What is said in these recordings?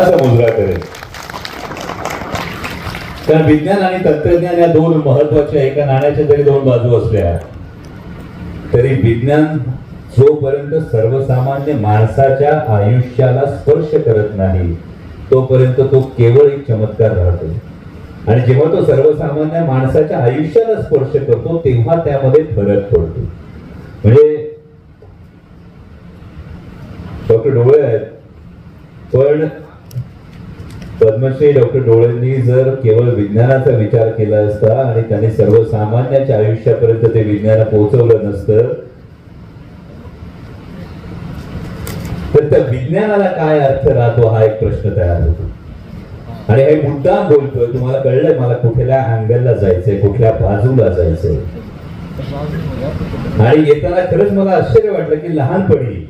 असा मुजरा करेल कारण विज्ञान आणि तंत्रज्ञान या दोन महत्त्वाच्या एका नाण्याच्या जरी दोन बाजू असल्या. तरी विज्ञान जोपर्यंत सर्वसामान्य माणसाच्या आयुष्याला स्पर्श करत नाही तोपर्यंत तो, तो केवळ एक चमत्कार राहतो. आणि जेव्हा तो सर्वसामान्य माणसाच्या आयुष्याला स्पर्श करतो तेव्हा त्यामध्ये फरक पडतो. म्हणजे डॉक्टर डोळे आहेत पण पद्मश्री डॉक्टर डोळेंनी जर केवळ विज्ञानाचा विचार केला असता आणि त्यांनी सर्वसामान्याच्या आयुष्यापर्यंत ते विज्ञान पोहोचवलं नसतं तर त्या विज्ञानाला काय अर्थ राहतो हा एक प्रश्न तयार होतो. आणि हे मुद्दाम बोलतोय तुम्हाला कळलंय मला कुठल्या अँगलला जायचंय कुठल्या बाजूला जायचंय. आणि येताना खरंच मला आश्चर्य वाटलं की लहानपणी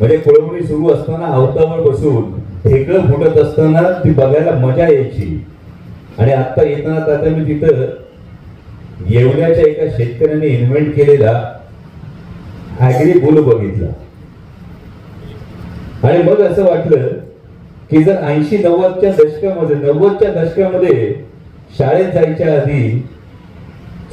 म्हणजे कुळमुळी सुरू असताना अवतावर बसून ढेकळं फुटत असताना ती बघायला मजा यायची. आणि आता येताना आता मी तिथं येवल्याच्या एका शेतकऱ्याने इन्व्हेंट केलेला ॲग्री बुल बघितला. आणि मग असं वाटलं की जर ऐंशी नव्वदच्या दशकामध्ये नव्वदच्या दशकामध्ये शाळेत जायच्या आधी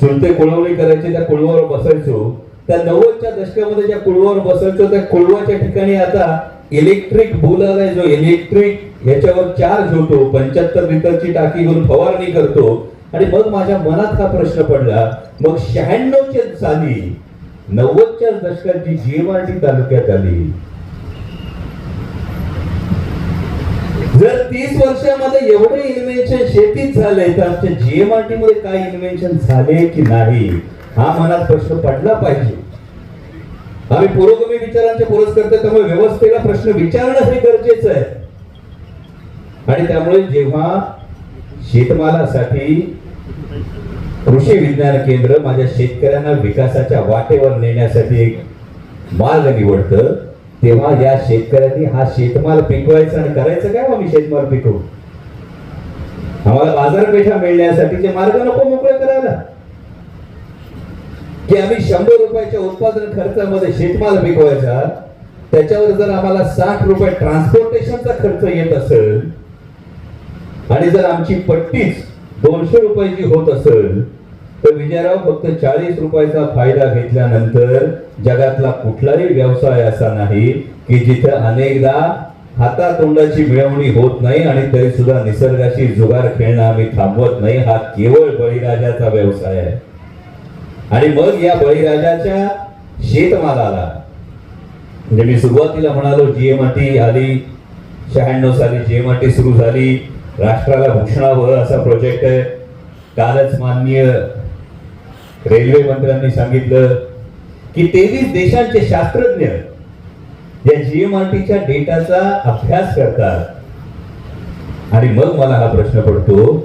चुलते कुळवणी करायचे त्या कुळवावर बसायचो त्या नव्वदच्या दशकामध्ये ज्या कुळवावर बसायचो त्या कुळवाच्या ठिकाणी आता इलेक्ट्रिक बुल आलाय जो इलेक्ट्रिक ह्याच्यावर चार्ज होतो पंच्याहत्तर लिटरची टाकी घेऊन फवारणी करतो. आणि मग माझ्या मनात हा प्रश्न पडला मग शहाण्णवच्या साली नव्वदच्या दशकात जी जीएमआरटी तालुक्यात आली. जर तीस वर्षामध्ये एवढे इन्व्हेन्शन शेतीत झाले तर आमच्या जीएमआरटी मध्ये काय इन्व्हेन्शन झाले की नाही हा मनात प्रश्न पडला पाहिजे. आम्ही पुरोगमी विचारांचे पुरस्कर्ते त्यामुळे व्यवस्थेला प्रश्न विचारणं हे गरजेचं आहे. आणि त्यामुळे जेव्हा शेतमालासाठी कृषी विज्ञान केंद्र माझ्या शेतकऱ्यांना विकासाच्या वाटेवर नेण्यासाठी एक मार्ग निवडतं तेव्हा या शेतकऱ्यांनी हा शेतमाल पिकवायचा आणि करायचं काय हो आम्ही शेतमाल पिकवू आम्हाला बाजारपेठा मिळण्यासाठीचे मार्ग नको मोकळे करायला. की आम्ही शंभर रुपयाच्या उत्पादन खर्चामध्ये शेतमाल पिकवायचा त्याच्यावर जर आम्हाला साठ रुपये ट्रान्सपोर्टेशनचा खर्च येत असेल आणि जर आमची पट्टीच दोनशे रुपयाची होत असेल तर विजयराव फक्त चाळीस रुपयाचा फायदा घेतल्यानंतर जगातला कुठलाही व्यवसाय असा नाही की जिथे अनेकदा हातातोंडाची मिळवणी होत नाही आणि तरी सुद्धा निसर्गाशी जुगार खेळणं आम्ही थांबवत नाही. हा केवळ बळीराजाचा व्यवसाय आहे. आणि मग या बळीराजाच्या शेतमालाला म्हणजे मी सुरुवातीला म्हणालो जीएमआरटी आली शहाण्णव साली जीएमआरटी सुरू झाली राष्ट्राला भूषणावं असा प्रोजेक्ट आहे. कालच माननीय रेल्वे मंत्र्यांनी सांगितलं की तेवीस देशांचे शास्त्रज्ञ या जीएमआरटीच्या डेटाचा अभ्यास करतात. आणि मग मला हा प्रश्न पडतो.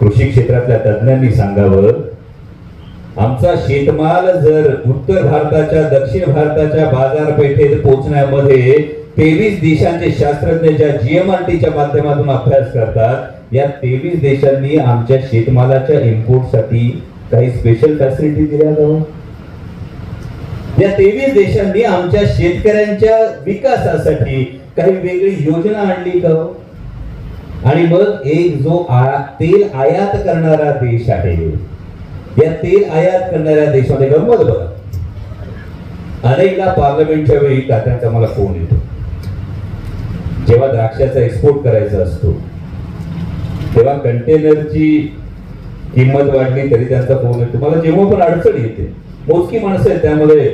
कृषी क्षेत्रातल्या तज्ज्ञांनी सांगावं आमचा शेतमाल जर उत्तर भारताच्या दक्षिण भारताच्या बाजारपेठेत पोहोचण्यामध्ये तेवीस देशांचे शास्त्रज्ञ ज्या जीएमआरटीच्या माध्यमातून अभ्यास करतात या तेवीस देशांनी आमच्या शेतमालाच्या इम्पोर्टसाठी काही स्पेशल फॅसिलिटी दिल्या जाऊ हो? या तेवीस देशांनी आमच्या शेतकऱ्यांच्या विकासासाठी काही वेगळी योजना आणली का हो? आणि मग एक जो आ- तेल आयात करणारा देश आहे या तेल आयात करणाऱ्या देशाने गंमत बघा. अनेकदा पार्लमेंटच्या वेळी तात्यांचा मला फोन येतो. जेव्हा द्राक्षाचा एक्सपोर्ट करायचा असतो तेव्हा कंटेनरची किंमत वाढली तरी त्यांचा फोन येतो. मला जेव्हा पण अडचण येते मोजकी माणसं आहेत त्यामध्ये.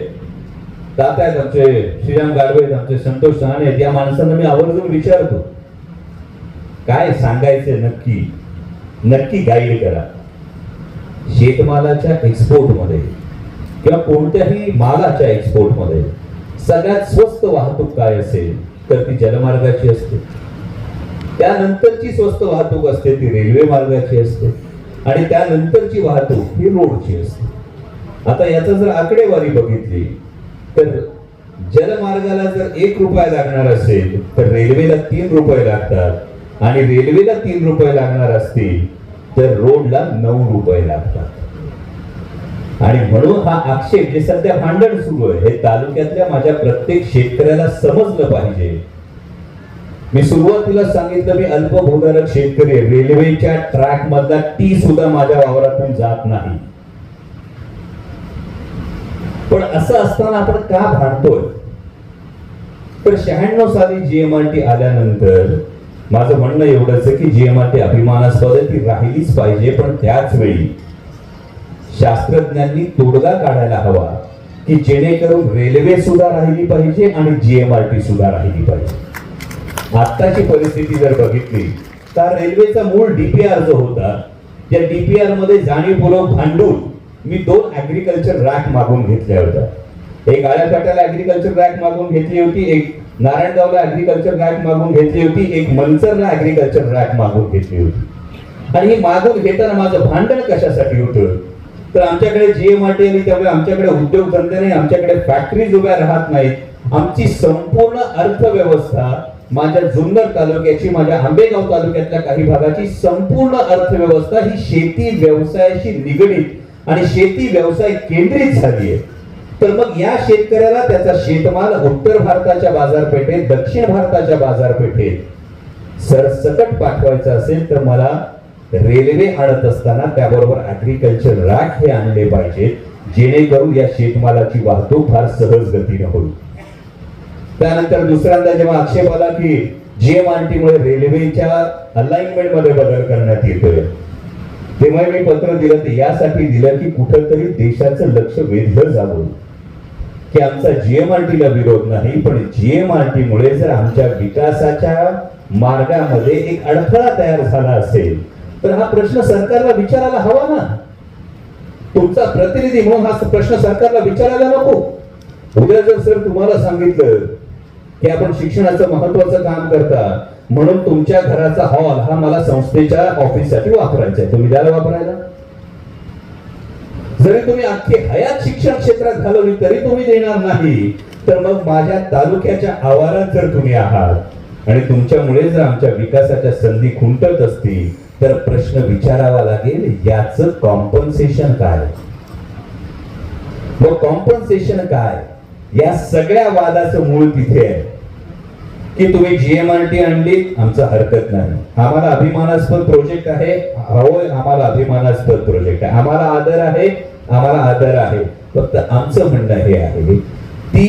तात्या आहेत आमचे श्रीराम गाडवे आहेत आमचे संतोष सहाणे आहेत. या माणसांना मी आवर्जून विचारतो. काय सांगायचं नक्की? नक्की गाईड करा. शेतमालाच्या एक्सपोर्टमध्ये किंवा कोणत्याही मालाच्या एक्सपोर्टमध्ये सगळ्यात स्वस्त वाहतूक काय असेल तर ती जलमार्गाची असते. त्यानंतरची स्वस्त वाहतूक असते ती रेल्वे मार्गाची असते आणि त्यानंतरची वाहतूक ही रोडची असते. आता याचा जर आकडेवारी बघितली तर जलमार्गाला जर एक रुपया लागणार असेल तर रेल्वेला तीन रुपये लागतात आणि रेल्वेला तीन रुपये लागणार असतील तर रोडला नऊ रुपये लागतात. आणि म्हणून हा आक्षेप जे सध्या भांडण सुरू आहे हे तालुक्यातल्या माझ्या प्रत्येक शेतकऱ्याला समजलं पाहिजे. मी सुरुवातीला सांगितलं मी अल्पभूधारक शेतकरी रेल्वेच्या ट्रॅक मधला टी सुद्धा माझ्या वावरातून जात नाही. पण असं असताना आपण का भांडतोय? तर शहाण्णव साली जीएमआरटी आल्यानंतर माझं म्हणणं एवढंच आहे की जीएमआरटी अभिमानास्पद आहे ती राहिलीच पाहिजे पण त्याच वेळी शास्त्रज्ञांनी तोडगा काढायला हवा की जेणेकरून रेल्वे सुद्धा राहिली पाहिजे आणि जीएमआरटी सुद्धा राहिली पाहिजे. आत्ताची परिस्थिती जर बघितली तर रेल्वेचा मूळ डीपीआर जो होता त्या डीपीआरमध्ये जाणीवपूर्वक भांडून मी दोन ऍग्रिकल्चर रॅक मागून घेतल्या होत्या. एक आळ्यापाट्याला ऍग्रीकल्चर रॅक मागून घेतली होती एक नारायणगावला ऍग्रीकल्चर रॅक मागून घेतली होती एक मनसरला ऍग्रीकल्चर रॅक मागून घेतली होती. आणि ही मागून घेताना माझं भांडण कशासाठी होतं? तर आमच्याकडे जीएमआरटी आली त्यामुळे आमच्याकडे उद्योगधंदे नाही आमच्याकडे फॅक्टरीज उभ्या राहत नाहीत. आमची संपूर्ण अर्थव्यवस्था माझ्या जुन्नर तालुक्याची माझ्या आंबेगाव तालुक्यातल्या काही भागाची संपूर्ण अर्थव्यवस्था ही शेती व्यवसायाशी निगडीत आणि शेती व्यवसाय केंद्रित झाली आहे. तर मग या शेतकऱ्याला त्याचा शेतमाल उत्तर भारताच्या बाजारपेठेत दक्षिण भारताच्या बाजारपेठेत सरसकट पाठवायचं असेल तर मला रेल्वे आणत असताना त्याबरोबर ऍग्रिकल्चर रॅक हे आणले पाहिजेत जेणेकरून या शेतमालाची वाहतूक फार सहज गतीने होईल. त्यानंतर दुसऱ्यांदा जेव्हा आक्षेप आला की जीएमआरटी मुळे रेल्वेच्या अलाइनमेंटमध्ये बदल करण्यात येतोय तेव्हा मी पत्र दिलं ते यासाठी दिलं की कुठंतरी देशाचं लक्ष वेधलं जावं. की आमचा जीएमआरटी ला विरोध नाही पण जीएमआरटी मुळे जर आमच्या विकासाच्या मार्गामध्ये एक अडथळा तयार झाला असेल तर हा प्रश्न सरकारला विचारायला हवा ना. तुमचा प्रतिनिधी म्हणून हा प्रश्न सरकारला विचारायला नको. उद्या जर सर तुम्हाला सांगितलं की आपण शिक्षणाचं महत्वाचं काम करता म्हणून तुमच्या घराचा हॉल हा मला संस्थेच्या ऑफिससाठी वापरायचा आहे. तुम्ही द्याला वापरायला? जरी तुम्ही अख्खी हयात शिक्षण क्षेत्रात घालवली तरी तुम्ही देणार नाही तर मग माझ्या तालुक्याच्या आवारात जर तुम्ही आहात आणि तुमच्यामुळे जर आमच्या विकासाच्या संधी खुंटत असतील तर प्रश्न विचारावा लागेल याच कॉम्पन्सेशन काय? मग कॉम्पन्सेशन काय? या सगळ्या वादाचं मूळ तिथे आहे. की तुम्ही जीएमआरटी आणली आमचं हरकत नाही. आम्हाला अभिमानास्पद प्रोजेक्ट आहे. हवं आम्हाला अभिमानास्पद प्रोजेक्ट आहे. आम्हाला आदर आहे. आम्हाला आदर आहे. फक्त आमचं म्हणणं हे आहे ती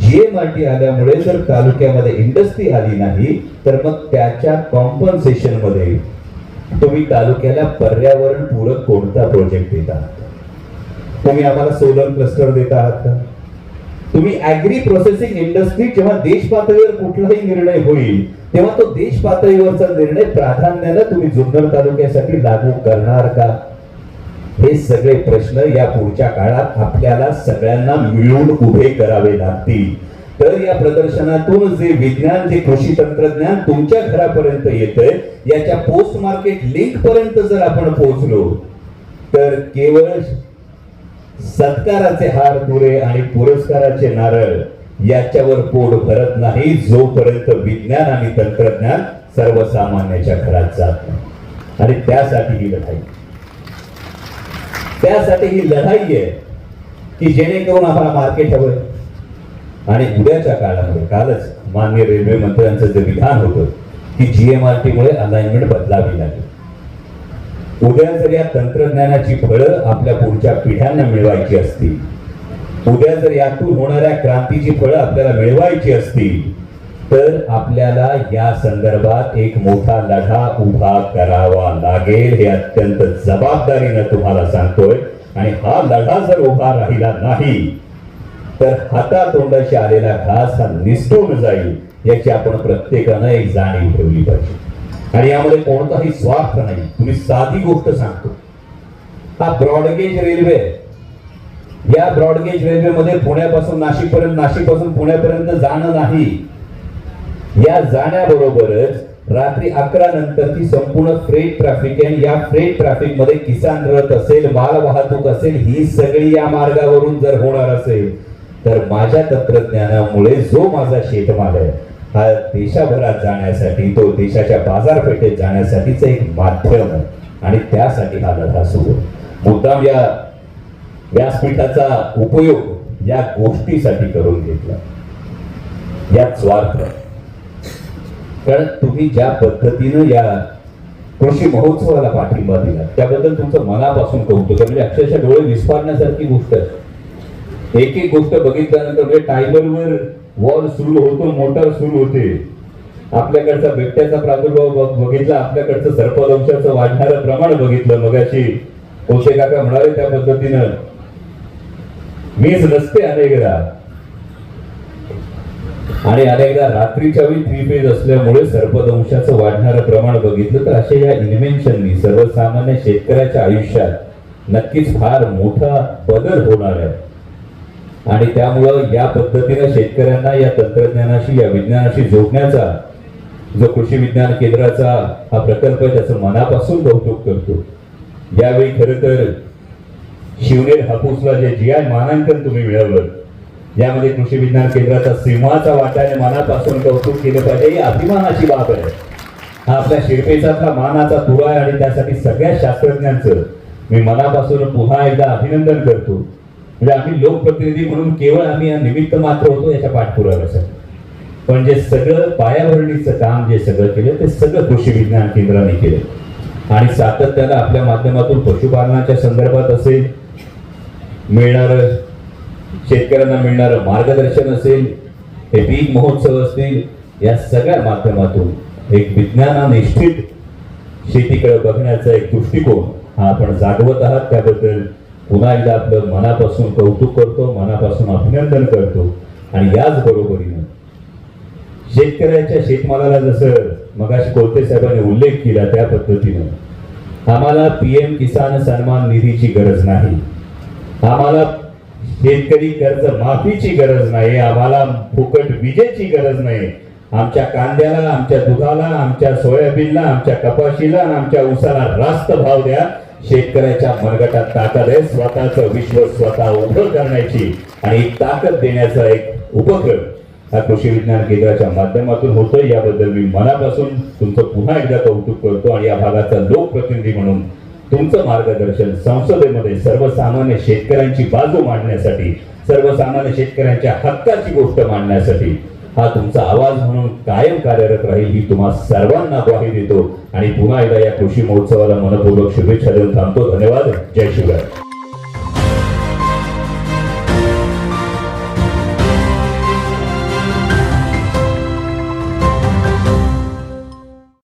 जीएमआरटी आल्यामुळे जर तालुक्यामध्ये इंडस्ट्री आली नाही तर मग त्याच्या कॉम्पन्सेशनमध्ये तुम्ही तालुक्याला पर्यावरण पूरक कोणता प्रोजेक्ट देत आहात? तुम्ही आम्हाला सोलर क्लस्टर देत आहात का? तुम्ही ऍग्री प्रोसेसिंग इंडस्ट्री जेव्हा देश पातळीवर कुठलाही निर्णय होईल तेव्हा तो देश पातळीवरचा निर्णय प्राधान्यानं तुम्ही जुन्नर तालुक्यासाठी लागू करणार का? हे सगळे प्रश्न या पुढच्या काळात आपल्याला सगळ्यांना मिळून उभे करावे लागतील. तर या प्रदर्शनातून जे विज्ञान जे कृषी तंत्रज्ञान तुमच्या घरापर्यंत येतंय याच्या पोस्ट मार्केट लिंक पर्यंत जर आपण पोहोचलो तर केवळ सत्काराचे हार पुरे आणि पुरस्काराचे नारळ याच्यावर पोट भरत नाही जोपर्यंत विज्ञान आणि तंत्रज्ञान सर्वसामान्याच्या घरात जात नाही. आणि त्यासाठी ही लढाई. त्यासाठी ही लढाई आहे की जेणेकरून आम्हाला मार्केट हवं. आणि उद्याच्या काळामध्ये कालच मान्य रेल्वे मंत्र्यांचं जे विधान होतं की जीएमआरटी मुळे अलाइनमेंट बदलावी लागेल. उद्या जर या तंत्रज्ञानाची फळं आपल्या पुढच्या पिढ्यांना मिळवायची असतील उद्या जर यातून होणाऱ्या क्रांतीची फळं आपल्याला मिळवायची असतील तर आपल्याला या संदर्भात एक मोठा लढा उभा करावा लागेल हे अत्यंत जबाबदारीनं तुम्हाला सांगतोय. आणि हा लढा जर उभा राहिला नाही तर हातातोंडाशी आलेला घास हा निसटून जाईल याची आपण प्रत्येकानं एक जाणीव ठेवली पाहिजे. आणि यामध्ये कोणताही स्वार्थ नाही. तुम्ही साधी गोष्ट सांगतो. हा ब्रॉडगेज रेल्वे आहे. या ब्रॉडगेज रेल्वेमध्ये पुण्यापासून नाशिक पर्यंत नाशिकपासून पुण्यापर्यंत जाणं नाही. या जाण्याबरोबरच रात्री अकरा नंतरची संपूर्ण फ्रेट ट्रॅफिक आहे. या फ्रेट ट्रॅफिकमध्ये किसान रथ असेल माल वाहतूक असेल ही सगळी या मार्गावरून जर होणार असेल तर माझ्या तंत्रज्ञानामुळे जो माझा शेतमाल आहे हा देशाभरात जाण्यासाठी तो देशाच्या बाजारपेठेत जाण्यासाठीच एक माध्यम आहे. आणि त्यासाठी हा लढा सुरू मुद्दाम या व्यासपीठाचा उपयोग या गोष्टीसाठी करून घेतला. यात स्वार्थ आहे. कारण तुम्ही ज्या पद्धतीनं या कृषी महोत्सवाला पाठिंबा दिला त्याबद्दल तुमचं मनापासून कौतुक म्हणजे अक्षरशः डोळे विस्फारण्यासारखी गोष्ट आहे. एक एक गोष्ट बघितल्यानंतर म्हणजे टायबलवर वॉल सुरू होतो मोटर सुरू होते. आपल्याकडचा बिबट्याचा प्रादुर्भाव बघितला आपल्याकडचं सर्पदंशाचं वाढणारं प्रमाण बघितलं मगाशी कोशे काका म्हणाले त्या पद्धतीनं. मीच नसते अनेकदा. आणि अनेकदा रात्रीच्या वेळी थ्री फेज असल्यामुळे सर्पदंशाचं वाढणारं प्रमाण बघितलं तर अशा या इन्व्हेन्शननी सर्वसामान्य शेतकऱ्याच्या आयुष्यात नक्कीच फार मोठा बदल होणार आहे. आणि त्यामुळं या पद्धतीनं शेतकऱ्यांना या तंत्रज्ञानाशी या विज्ञानाशी जोडण्याचा जो कृषी विज्ञान केंद्राचा हा प्रकल्प आहे त्याचं मनापासून कौतुक करतो. यावेळी खरं तर शिवनेर हापूसला जे जी आय मानांकन तुम्ही मिळवलं यामध्ये कृषी विज्ञान केंद्राचा सिंहाचा वाट्याने मनापासून कौतुक केलं पाहिजे ही अभिमानाची बाब आहे. हा आपल्या शिरपेचातला मानाचा तुरा आहे आणि त्यासाठी सगळ्या शास्त्रज्ञांचं मी मनापासून पुन्हा एकदा अभिनंदन करतो. म्हणजे आम्ही लोकप्रतिनिधी म्हणून केवळ आम्ही या निमित्त मात्र होतो याच्या पाठपुराव्यासाठी पण जे सगळं पायाभरणीचं काम जे सगळं केलं ते सगळं कृषी विज्ञान केंद्राने केलं. आणि सातत्यानं आपल्या माध्यमातून पशुपालनाच्या संदर्भात असेल मिळणारं शेतकऱ्यांना मिळणारं मार्गदर्शन असेल हे पीक महोत्सव असतील या सगळ्या माध्यमातून एक विज्ञानानिष्ठित शेतीकडे बघण्याचा एक दृष्टिकोन हा आपण जागवत आहात. त्याबद्दल पुन्हा एकदा आपलं मनापासून कौतुक करतो मनापासून अभिनंदन करतो. आणि याच बरोबरीनं शेतकऱ्याच्या शेतमालाला जसं मगाशी कोलते साहेबांनी उल्लेख केला त्या पद्धतीनं आम्हाला पीएम किसान सन्मान निधीची गरज नाही. आम्हाला शेतकरी कर्ज माफीची गरज नाही आम्हाला फुकट विजेची गरज नाही. आमच्या कांद्याला आमच्या दुधाला आमच्या सोयाबीनला आमच्या कपाशीला आणि आमच्या ऊसाला रास्त भाव द्या. शेतकऱ्याच्या मनगटात ताकद आहे स्वतःचं विश्व स्वतः उभं करण्याची आणि ताकद देण्याचा एक उपक्रम हा कृषी विज्ञान केंद्राच्या माध्यमातून होतोय. याबद्दल मी मनापासून तुमचं पुन्हा एकदा कौतुक करतो आणि या भागाचा लोकप्रतिनिधी म्हणून तुमचं मार्गदर्शन संसदेमध्ये सर्वसामान्य शेतकऱ्यांची बाजू मांडण्यासाठी सर्वसामान्य शेतकऱ्यांच्या हक्काची गोष्ट मांडण्यासाठी हा तुमचा आवाज म्हणून कायम कार्यरत राहील ही तुम्हा सर्वांना ग्वाही देतो. आणि पुन्हा एकदा या कृषी महोत्सवाला मनपूर्वक शुभेच्छा देऊन थांबतो. धन्यवाद. जय शिवराय.